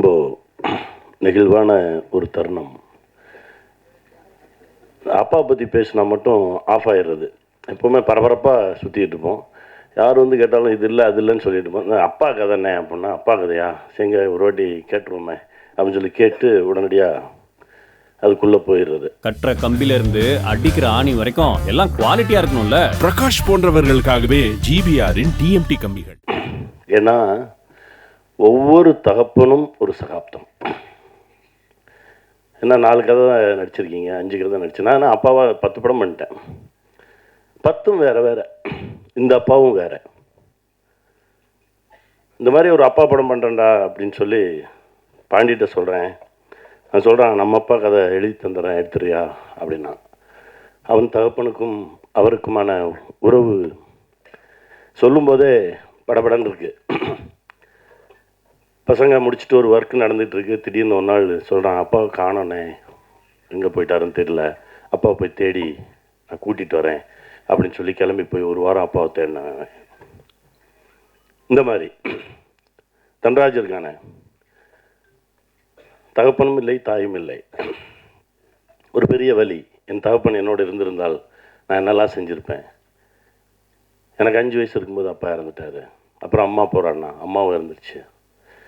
ரொம்ப நெகிழ்வான ஒரு தருணம். அப்பா பற்றி பேசினா மட்டும் ஆஃப் ஆயிடுறது. எப்போவுமே பரபரப்பாக சுற்றிட்டு இருப்போம். யார் வந்து கேட்டாலும் இது இல்லை அது இல்லைன்னு சொல்லிட்டு இருப்போம். "நான் அப்பா கதைண்ணே அப்படின்னா அப்பா கதையா? சரிங்க ஒரு வாட்டி கேட்டுருவோமே அப்படின்னு சொல்லி கேட்டு உடனடியாக அதுக்குள்ளே போயிடுறது. கட்டுற கம்பில இருந்து அடிக்கிற ஆணி வரைக்கும் எல்லாம் குவாலிட்டியா இருக்கணும்ல. பிரகாஷ் போன்றவர்களுக்காகவே ஜிபிஆரின் டிஎம்டி கம்பிகள். ஏன்னா ஒவ்வொரு தகப்பனும் ஒரு சகாப்தம். என்ன நாலு கதை தான் நடிச்சிருக்கீங்க அஞ்சு கதை தான் நடிச்சேன். நான் அப்பாவா பத்து படம் பண்ணிட்டேன். பத்தும் வேறு வேறு. இந்த அப்பாவும் வேறு. இந்த மாதிரி ஒரு அப்பா படம் பண்ணுறேன்டா அப்படின்னு சொல்லி பாண்டிகிட்ட சொல்கிறேன் நான் சொல்கிறேன் நம்ம அப்பா கதை எழுதி தந்துடுறேன் எடுத்துறியா அப்படின்னா. அவன் தகப்பனுக்கும் அவருக்குமான உறவு சொல்லும்போதே படபடன்னு இருக்குது பசங்க முடிச்சுட்டு ஒரு ஒர்க் நடந்துகிட்ருக்கு திடீர்னு ஒரு நாள் சொல்கிறான் அப்பாவை காணோண்ணே எங்கே போயிட்டாருன்னு தெரியல. அப்பாவை போய் தேடி நான் கூட்டிகிட்டு வரேன். அப்படின்னு சொல்லி கிளம்பி போய் ஒரு வாரம் அப்பாவை தேடினாங்க. இந்த மாதிரி. தன்ராஜ் இருக்கானே தகப்பனும் இல்லை தாயும் இல்லை. ஒரு பெரிய வழி என் தகப்பன் என்னோட இருந்திருந்தால் நான் என்னெல்லாம் செஞ்சுருப்பேன்? எனக்கு அஞ்சு வயசு இருக்கும்போது அப்பா இறந்துட்டாரு. அப்புறம் அம்மா போகிறான்னா அம்மாவும் இருந்துருச்சு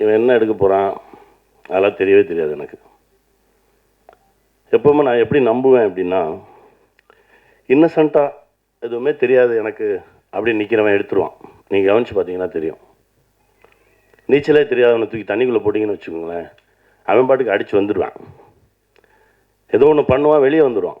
இவன் என்ன எடுக்க போகிறான் அதெல்லாம் தெரியவே தெரியாது எனக்கு. எப்போவுமே நான் எப்படி நம்புவேன் அப்படின்னா இன்னசென்ட்டாக எதுவுமே தெரியாது எனக்கு அப்படி நிற்கிறவன் எடுத்துருவான். நீங்கள் கவனிச்சு பார்த்தீங்கன்னா தெரியும். நீச்சலே தெரியாதவனை தூக்கி தண்ணிக்குள்ளே போட்டிங்கன்னு வச்சுக்கோங்களேன் அவன் பாட்டுக்கு அடித்து வந்துடுவான் ஏதோ ஒன்று பண்ணுவான் வெளியே வந்துடுவான்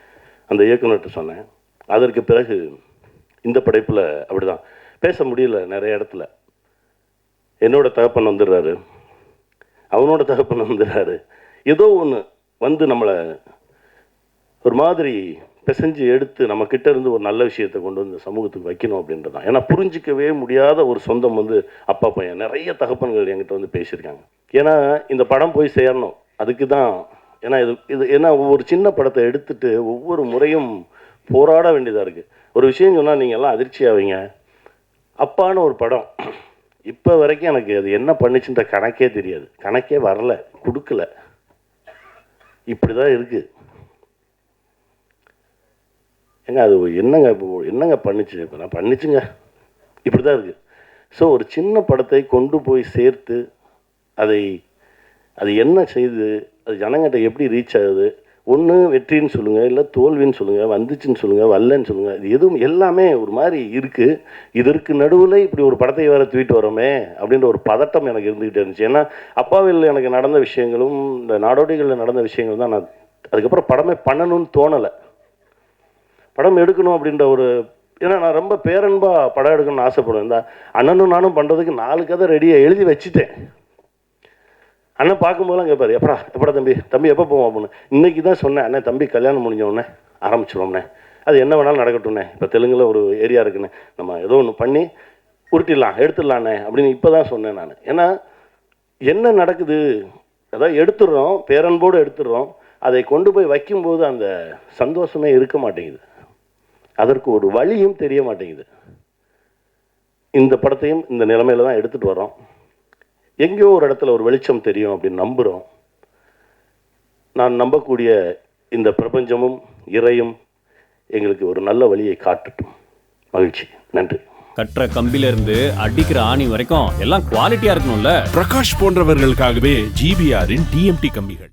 அந்த இயக்குனர்கிட்ட சொன்னேன். அதற்கு பிறகு இந்த படைப்பில் அப்படிதான். பேச முடியல நிறைய இடத்துல. என்னோட தகப்பன் வந்துடுறாரு. அவனோட தகப்பன் வந்துடுறாரு. ஏதோ ஒன்று வந்து நம்மளை ஒரு மாதிரி பிசைஞ்சு எடுத்து நம்ம இருந்து ஒரு நல்ல விஷயத்தை கொண்டு வந்து சமூகத்துக்கு வைக்கணும் அப்படின்றது தான் ஏன்னா புரிஞ்சிக்கவே முடியாத ஒரு சொந்தம் வந்து அப்பா பையன் நிறைய தகப்பன்கள் என்கிட்ட வந்து பேசியிருக்காங்க. ஏன்னா இந்த படம் போய் சேரணும். அதுக்கு தான் ஏன்னா இது இது ஏன்னா ஒவ்வொரு சின்ன படத்தை எடுத்துட்டு ஒவ்வொரு முறையும் போராட வேண்டியதாக இருக்குது ஒரு விஷயம் சொன்னால் நீங்கள் எல்லாம் அதிர்ச்சி ஆவீங்க. அப்பான்னு ஒரு படம். இப்போ வரைக்கும் எனக்கு அது என்ன பண்ணுச்சுன்ற கணக்கே தெரியாது. கணக்கே வரல கொடுக்கல. இப்படி தான் இருக்குது ஏங்க அது என்னங்க இப்போ என்னங்க பண்ணுச்சு? இப்போ நான் பண்ணுச்சுங்க. இப்படி தான் இருக்குது ஸோ ஒரு சின்ன படத்தை கொண்டு போய் சேர்த்து அதை அது என்ன செய்து அது ஜனங்கிட்ட எப்படி ரீச் ஆகுது? ஒன்று வெற்றின்னு சொல்லுங்கள் இல்லை தோல்வின்னு சொல்லுங்கள் வந்துச்சுன்னு சொல்லுங்கள் வரலன்னு சொல்லுங்கள் இது எதுவும் எல்லாமே ஒரு மாதிரி இருக்குது இதற்கு நடுவில் இப்படி ஒரு படத்தை வேறு தூக்கிட்டு வரோமே அப்படின்ற ஒரு பதட்டம் எனக்கு இருந்துக்கிட்டே இருந்துச்சு. ஏன்னா அப்பாவில் எனக்கு நடந்த விஷயங்களும் இந்த நாடோடிகளில் நடந்த விஷயங்கள் தான் நான் அதுக்கப்புறம் படமே பண்ணணும்னு தோணலை. படம் எடுக்கணும் அப்படின்ற ஒரு ஏன்னா நான் ரொம்ப பேரன்பாக படம் எடுக்கணும்னு ஆசைப்படுவேன். இந்த அண்ணனும் நானும் பண்ணுறதுக்கு நாலு கதை ரெடியாக எழுதி வச்சுட்டேன். அண்ணன் பார்க்கும்போதெல்லாம் கேட்பாரு எப்படா எப்படா தம்பி? தம்பி எப்போ போவோம் அப்படின்னு. இன்னைக்கு தான் சொன்னேன். அண்ணன் தம்பி கல்யாணம் முடிஞ்ச உடனே அது என்ன வேணாலும் நடக்கட்டும்ண்ணே இப்போ தெலுங்கில் ஒரு ஏரியா இருக்குண்ணே நம்ம ஏதோ ஒன்று பண்ணி உருட்டிடலாம் எடுத்துடலாண்ணே அப்படின்னு இப்போ தான் சொன்னேன் நான். ஏன்னா என்ன நடக்குது? அதாவது எடுத்துடுறோம் பேரன்போடு எடுத்துடுறோம். அதை கொண்டு போய் வைக்கும்போது அந்த சந்தோஷமே இருக்க மாட்டேங்குது. அதற்கு ஒரு வழியும் தெரிய மாட்டேங்குது. இந்த படத்தையும் இந்த நிலைமையில தான் எடுத்துகிட்டு வரோம் எங்கேயோ ஒரு இடத்துல ஒரு வெளிச்சம் தெரியும் அப்படின்னு நம்புகிறோம் நான் நம்பக்கூடிய இந்த பிரபஞ்சமும் இறையும் எங்களுக்கு ஒரு நல்ல வழியை காட்டட்டும். மகிழ்ச்சி. நன்றி. கட்டுற கம்பில இருந்து அடிக்கிற ஆணி வரைக்கும் எல்லாம் குவாலிட்டியா இருக்கணும்ல? பிரகாஷ் போன்றவர்களுக்காகவே ஜிபிஆரின் டிஎம்டி கம்பிகள்.